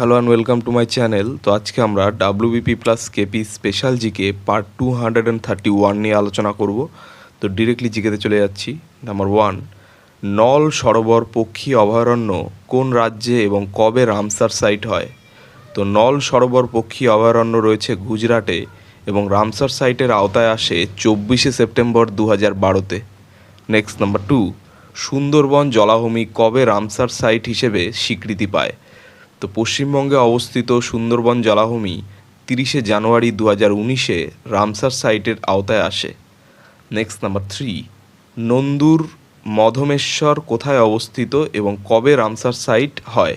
Hello and welcome to my channel তো আজকে আমরা WBP plus KP special GK part two hundred and thirty one নিয়ে আলোচনা করব। তো ডিরেক্টলি জিকেতে চলে যাচ্ছি। নাম্বার ওয়ান নল সরোবর পক্ষী অভয়ারণ্য কোন রাজ্যে এবং কবে রামসার সাইট হয়? তো নল সরোবর পক্ষী অভয়ারণ্য রয়েছে গুজরাটে এবং রামসার সাইটের আওতায় আসে চব্বিশে সেপ্টেম্বর দু হাজার বারোতে। নেক্সট নাম্বার টু সুন্দরবন জলাভূমি কবে রামসার সাইট হিসেবে স্বীকৃতি পায়? তো পশ্চিমবঙ্গে অবস্থিত সুন্দরবন জলাভূমি তিরিশে জানুয়ারি দু হাজার উনিশে রামসার সাইটের আওতায় আসে। Next number three Nandur Madhmeshwar কোথায় অবস্থিত এবং কবে রামসার সাইট হয়?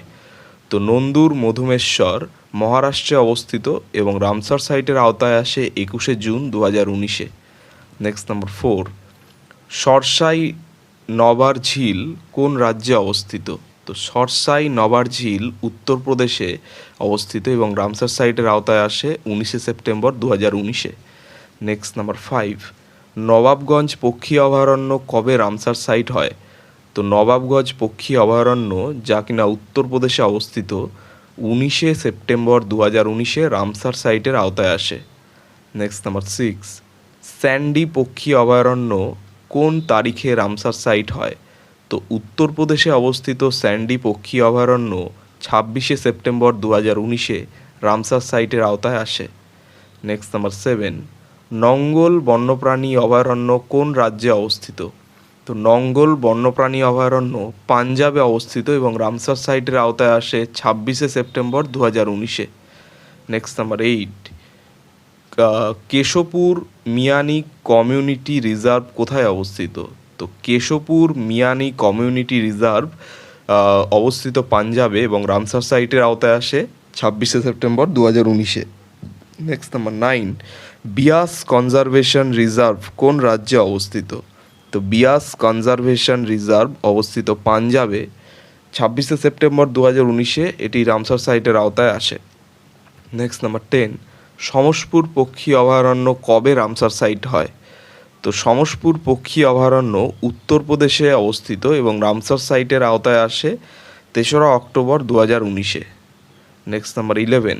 তো নন্দুর মধুমেশ্বর মহারাষ্ট্রে অবস্থিত এবং রামসার সাইটের আওতায় আসে একুশে জুন দু হাজার উনিশে। Next number four Sarsai Nawar Jheel কোন রাজ্যে অবস্থিত? তো সরসাই নবার ঝিল উত্তরপ্রদেশে অবস্থিত এবং রামসার সাইটের আওতায় আসে উনিশে সেপ্টেম্বর দু হাজার উনিশে। নেক্সট নাম্বার ফাইভ নবাবগঞ্জ পক্ষী অভয়ারণ্য কবে রামসার সাইট হয়? তো নবাবগঞ্জ পক্ষী অভয়ারণ্য যা কিনা উত্তরপ্রদেশে অবস্থিত উনিশে সেপ্টেম্বর দু হাজার উনিশে রামসার সাইটের আওতায় আসে। নেক্সট নাম্বার সিক্স স্যান্ডি পক্ষী অভয়ারণ্য কোন তারিখে রামসার সাইট হয়? তো উত্তরপ্রদেশে অবস্থিত স্যান্ডি পক্ষী অভয়ারণ্য ছাব্বিশে সেপ্টেম্বর দু হাজার উনিশে রামসার সাইটের আওতায় আসে। নেক্সট নাম্বার সেভেন নঙ্গল বন্যপ্রাণী অভয়ারণ্য কোন রাজ্যে অবস্থিত? তো নঙ্গল বন্যপ্রাণী অভয়ারণ্য পাঞ্জাবে অবস্থিত এবং রামসার সাইটের আওতায় আসে ছাব্বিশে সেপ্টেম্বর দু হাজার উনিশে next number eight Keshopur Miani community reserve কোথায় অবস্থিত? তো কেশবপুর মিয়ানি কমিউনিটি রিজার্ভ অবস্থিত পাঞ্জাবে এবং রামসার সাইটের আওতায় আসে ছাব্বিশে সেপ্টেম্বর দু হাজার উনিশে। Next number nine Beas conservation reserve কোন রাজ্যে অবস্থিত? তো বিয়াস কনজারভেশন রিজার্ভ অবস্থিত পাঞ্জাবে ছাব্বিশে সেপ্টেম্বর দু হাজার উনিশে এটি রামসার সাইটের আওতায় আসে। নেক্সট নাম্বার টেন সমসপুর পক্ষী অভয়ারণ্য কবে রামসার সাইট হয়? তো সমসপুর পক্ষী অভয়ারণ্য উত্তরপ্রদেশে অবস্থিত এবং রামসার সাইটের আওতায় আসে তেসরা অক্টোবর দু হাজার উনিশে। নেক্সট নাম্বার ইলেভেন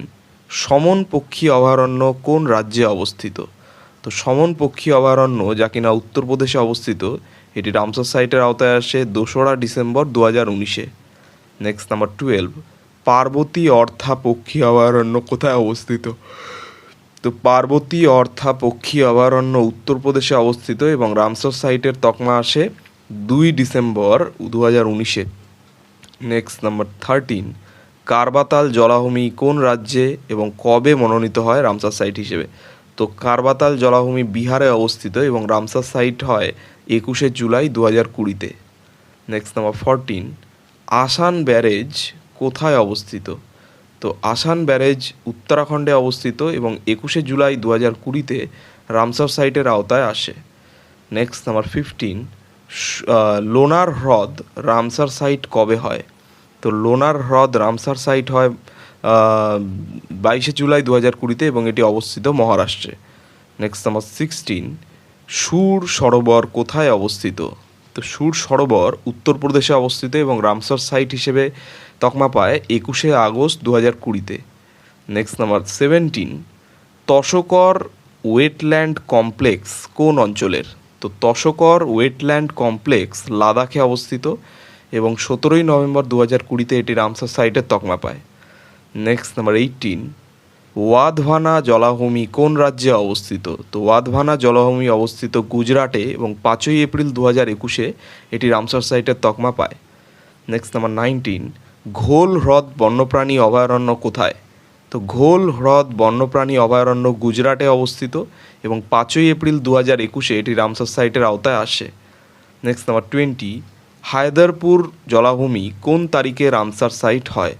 সমন পক্ষী অভয়ারণ্য কোন রাজ্যে অবস্থিত? তো সমন পক্ষী অভয়ারণ্য যা কিনা উত্তরপ্রদেশে অবস্থিত, এটি রামসার সাইটের আওতায় আসে দোসরা ডিসেম্বর দু হাজার উনিশে। Next number twelve Parvati Arga পক্ষী অভয়ারণ্য কোথায় অবস্থিত? তো পার্বতী অর্থা পক্ষী অভয়ারণ্য উত্তরপ্রদেশে অবস্থিত এবং রামসার সাইটের তকমা আসে দুই ডিসেম্বর দু হাজার উনিশে। নেক্সট নাম্বার থার্টিন কারবাতাল জলাভূমি কোন রাজ্যে এবং কবে মনোনীত হয় রামসার সাইট হিসেবে? তো কারবাতাল জলাভূমি বিহারে অবস্থিত এবং রামসার সাইট হয় একুশে জুলাই দু হাজার কুড়িতে। Next number fourteen Asan barrage কোথায় অবস্থিত? তো আসান ব্যারেজ উত্তরাখণ্ডে অবস্থিত এবং একুশে জুলাই দু হাজার কুড়িতে রামসার সাইটের আওতায় আসে। নেক্সট নাম্বার ফিফটিন লোনার হ্রদ রামসার সাইট কবে হয়? তো লোনার হ্রদ রামসার সাইট হয় বাইশে জুলাই দু হাজার কুড়িতে এবং এটি অবস্থিত মহারাষ্ট্রে। নেক্সট নাম্বার সিক্সটিন সুর সরোবর কোথায় অবস্থিত? তো সুর সরোবর উত্তরপ্রদেশে অবস্থিত এবং রামসার সাইট হিসেবে তকমা পায় একুশে আগস্ট দু হাজার কুড়িতে। Next number seventeen Tsokar wetland complex কোন অঞ্চলের? তো তসকর ওয়েটল্যান্ড কমপ্লেক্স লাদাখে অবস্থিত এবং সতেরোই নভেম্বর দু হাজার কুড়িতে এটি রামসার সাইটের তকমা পায়। নেক্সট নাম্বার এইটিন ওয়াধভানা জলাভূমি কোন রাজ্যে অবস্থিত? তো ওয়াধভানা জলাভূমি অবস্থিত গুজরাটে এবং পাঁচই এপ্রিল দু হাজার একুশে এটি রামসার সাইটের তকমা পায়। নেক্সট নাম্বার নাইনটিন ঘোল হ্রদ বন্যপ্রাণী অভয়ারণ্য কোথায়? তো ঘোল হ্রদ বন্যপ্রাণী অভয়ারণ্য গুজরাটে অবস্থিত এবং পাঁচই এপ্রিল দু হাজার একুশে এটি রামসার সাইটের আওতায় আসে। নেক্সট নাম্বার টোয়েন্টি হায়দারপুর জলাভূমি কোন তারিখে রামসার সাইট হয়?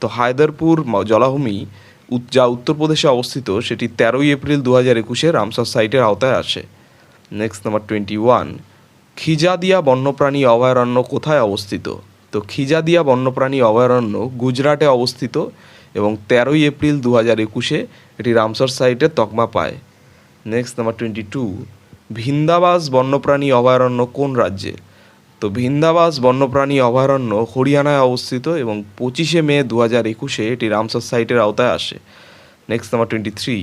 তো হায়দারপুর জলাভূমি যা উত্তরপ্রদেশে অবস্থিত, সেটি তেরোই এপ্রিল দু হাজার একুশে রামসার সাইটের আওতায় আসে। Next number twenty one Khijadia বন্যপ্রাণী অভয়ারণ্য কোথায় অবস্থিত? তো খিজাদিয়া বন্যপ্রাণী অভয়ারণ্য গুজরাটে অবস্থিত এবং তেরোই এপ্রিল দু হাজার একুশে এটি রামসার সাইটের তকমা পায়। Next number twenty two Bhindawas বন্যপ্রাণী অভয়ারণ্য কোন রাজ্যে? তো ভিন্দাবাস, বন্যপ্রাণী, অভয়ারণ্য হরিয়ানায় অবস্থিত এবং পঁচিশে মে দু হাজার একুশে এটি রামসার সাইটের আওতায় আসে। Next number twenty three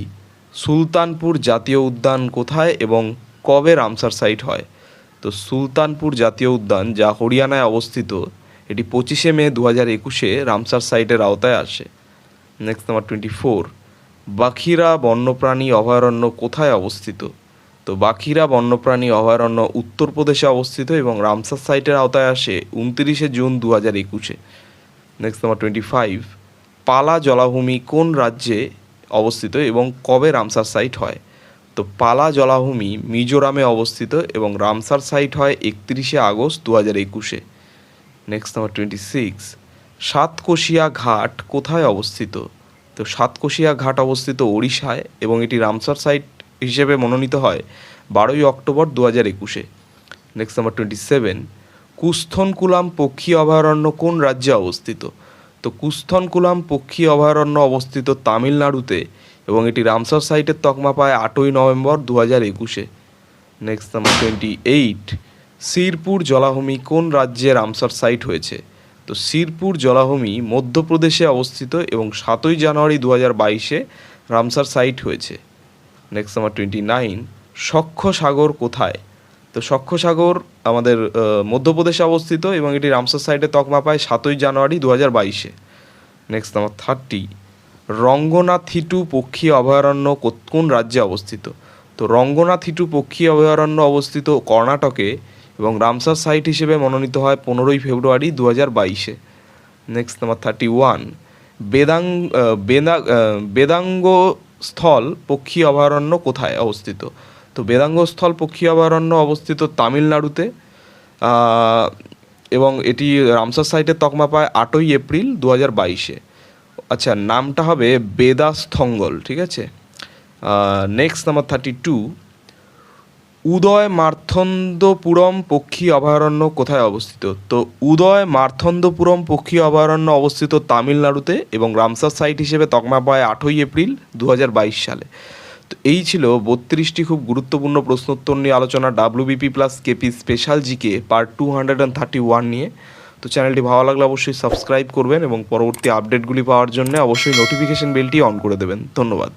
Sultanpur জাতীয় উদ্যান কোথায় এবং কবে রামসার সাইট হয়? তো সুলতানপুর জাতীয় উদ্যান যা হরিয়ানায় অবস্থিত, এটি পঁচিশে মে দু হাজার একুশে রামসার সাইটের আওতায় আসে। Next number twenty four Bakhira বন্যপ্রাণী, অভয়ারণ্য কোথায় অবস্থিত? তো বাখিরা বন্যপ্রাণী অভয়ারণ্য উত্তরপ্রদেশে অবস্থিত এবং রামসার সাইটের আওতায় আসে উনতিরিশে জুন দু হাজার একুশে। নেক্সট নাম্বার টোয়েন্টি ফাইভ পালা জলাভূমি কোন রাজ্যে অবস্থিত এবং কবে রামসার সাইট হয়? তো পালা জলাভূমি মিজোরামে অবস্থিত এবং রামসার সাইট হয় একত্রিশে আগস্ট দু হাজার একুশে। Next number twenty six Satkosia ঘাট কোথায় অবস্থিত? তো সাতকোশিয়া ঘাট অবস্থিত ওড়িশায় এবং এটি রামসার সাইট হিসেবে মনোনীত হয় বারোই অক্টোবর দু হাজার একুশে। Next number twenty seven Koonthankulam পক্ষী অভয়ারণ্য কোন রাজ্যে অবস্থিত? তো কুস্থনকুলাম পক্ষী অভয়ারণ্য অবস্থিত তামিলনাড়ুতে এবং এটি রামসার সাইটের তকমা পায় আটই নভেম্বর দু হাজার একুশে। Next number twenty eight Sirpur জলাভূমি কোন রাজ্যে রামসার সাইট হয়েছে? তো শিরপুর জলাভূমি মধ্যপ্রদেশে অবস্থিত এবং সাতই জানুয়ারি দু হাজার বাইশে রামসার সাইট হয়েছে। Next number twenty nine Sakhya Sagar কোথায়? তো সক্ষ সাগর আমাদের মধ্যপ্রদেশে অবস্থিত এবং এটি রামসার সাইটে তকমা পায় সাতই জানুয়ারি দু হাজার বাইশে নেক্সট নাম্বার থার্টি রঙ্গনাথিটু পক্ষী অভয়ারণ্য কোন রাজ্যে অবস্থিত? তো রঙ্গনাথিটু পক্ষী অভয়ারণ্য অবস্থিত কর্ণাটকে এবং রামসার সাইট হিসেবে মনোনীত হয় পনেরোই ফেব্রুয়ারি দু হাজার বাইশে নেক্সট নাম্বার থার্টি ওয়ান বেদা বেদাঙ্গ স্থল পক্ষী অভয়ারণ্য কোথায় অবস্থিত? তো বেদাঙ্গ স্থল পক্ষী অভয়ারণ্য অবস্থিত তামিলনাড়ুতে এবং এটি রামসার সাইটের তকমা পায় আটই এপ্রিল দু হাজার বাইশে। আচ্ছা নামটা হবে বেদাস্থঙ্গল, ঠিক আছে? Next number thirty two Udhayamarthandapuram পক্ষী অভয়ারণ্য কোথায় অবস্থিত? তো উদয় মার্থন্দপুরম পক্ষী অভয়ারণ্য অবস্থিত তামিলনাড়ুতে এবং রামসার সাইট হিসেবে তকমা পায় আটই এপ্রিল দু হাজার বাইশ সালে। তো এই ছিল বত্রিশটি খুব গুরুত্বপূর্ণ প্রশ্নোত্তর নিয়ে আলোচনা WBP plus KP special GK part two hundred and thirty one নিয়ে। তো চ্যানেলটি ভালো লাগলে অবশ্যই সাবস্ক্রাইব করবেন এবং পরবর্তী আপডেটগুলি পাওয়ার জন্য অবশ্যই নোটিফিকেশন বেলটি অন করে দেবেন। ধন্যবাদ।